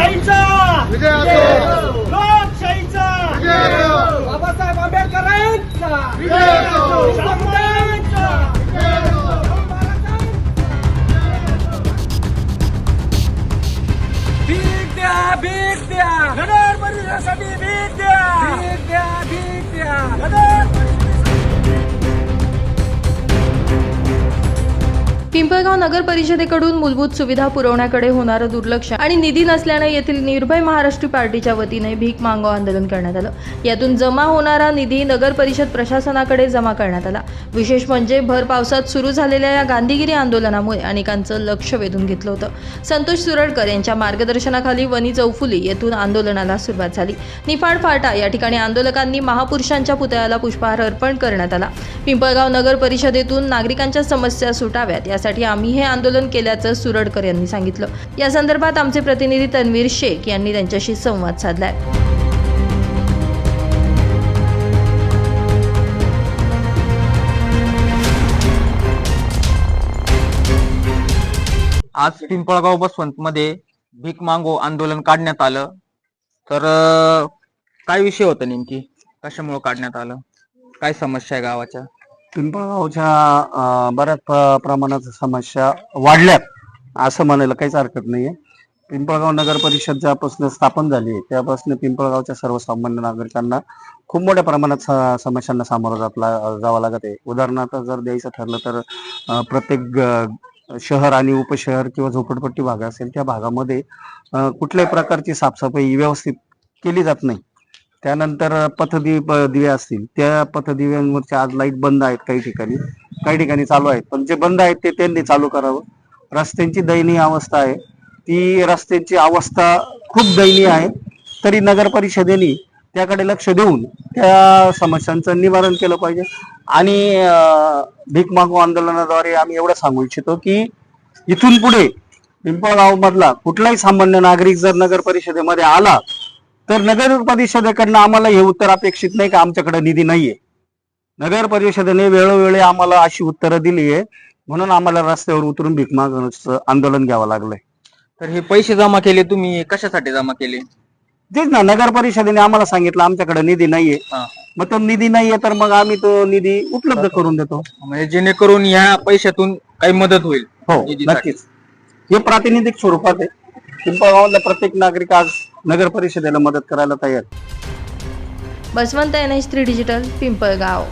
लोकशाहीचा. लोकशाहीचा. बाबासाहेब आंबेडकरांचा. भीक द्या नगर परिषदेसाठी भीक द्या भीक द्या भीक द्या पिंपळगाव नगर परिषदेकडून मूलभूत सुविधा पुरवण्याकडे होणारं दुर्लक्ष आणि निधी नसल्याने येथील निर्भय महाराष्ट्र पार्टीच्या वतीने भीक मागो आंदोलन करण्यात आलं. यातून जमा होणारा निधी नगर परिषद प्रशासनाकडे जमा करण्यात आला. विशेष म्हणजे भर पावसात सुरू झालेल्या या गांधीगिरी आंदोलनामुळे अनेकांचं लक्ष वेधून घेतलं होतं. संतोष सुरडकर यांच्या मार्गदर्शनाखाली वनी चौफुली येथून आंदोलनाला सुरुवात झाली. निफाड फाटा या ठिकाणी आंदोलकांनी महापुरुषांच्या पुतळ्याला पुष्पहार अर्पण करण्यात आला. पिंपळगाव नगर परिषदेतून नागरिकांच्या समस्या सुटाव्यात यासाठी आम्ही हे आंदोलन केल्याचं सुरडकर यांनी सांगितलं. या संदर्भात आमचे प्रतिनिधी तन्वीर शेख यांनी त्यांच्याशी संवाद साधलाय. आज पिंपळगाव बसवंत मध्ये भीक मागो आंदोलन काढण्यात आलं. तर काय विषय होता नेमकी? कशामुळे काढण्यात आलं? काय समस्या आहे गावाच्या? पिंपळगावच्या बऱ्याच प्र- प्रमाणात समस्या वाढल्यात असं म्हणायला काहीच हरकत नाहीये. पिंपळगाव नगर परिषद ज्यापासून स्थापन झाली आहे त्यापासून पिंपळगावच्या सर्वसामान्य नागरिकांना खूप मोठ्या प्रमाणात स- समस्यांना सामोरं जातला जावं लागत आहे. उदाहरणार्थ जर द्यायचं ठरलं तर प्रत्येक शहर आणि उपशहर किंवा झोपडपट्टी भाग असेल त्या भागामध्ये कुठल्याही प्रकारची साफसफाई व्यवस्थित केली जात नाही. त्यानंतर पथदीप दिवे असतील. त्या पथदिव्यांवरचे आज लाइट बंद आहेत काही ठिकाणी. काही ठिकाणी चालू आहेत. पण जे बंद आहेत ते त्यांनी चालू करावं. रस्त्यांची दयनीय अवस्था आहे. ती रस्त्यांची अवस्था खूप दयनीय आहे. तरी नगर परिषदेने त्याकडे लक्ष देऊन त्या समस्यांचं निवारण केलं पाहिजे. आणि भीक मागो आंदोलनाद्वारे आम्ही एवढं सांगू इच्छितो की इथून पुढे पिंपळगाव मधला कुठलाही सामान्य नागरिक जर नगर परिषदेमध्ये आला तर नगर परिषदेकडनं आम्हाला हे उत्तर अपेक्षित नाही का? आमच्याकडे निधी नाहीये. नगर परिषदेने वेळोवेळी आम्हाला अशी उत्तरं दिली आहे. म्हणून आम्हाला रस्त्यावर उतरून भीक मागण्याचं आंदोलन घ्यावं लागलंय. तर हे पैसे जमा केले तुम्ही कशासाठी जमा केले? तेच ना नगर परिषदेने आम्हाला सांगितलं आमच्याकडे निधी नाहीये. हा. मग तो निधी नाहीये तर मग आम्ही तो निधी उपलब्ध करून देतो. म्हणजे जेणेकरून ह्या पैशातून काही मदत होईल. हो निधीसाठी. नक्कीच. हे प्रातिनिधिक स्वरूपात आहे. पिंपळगावला प्रत्येक नागरिक आज नगर परिषदेला मदत करायला तयार. Baswant N H three digital Pimpalgaon.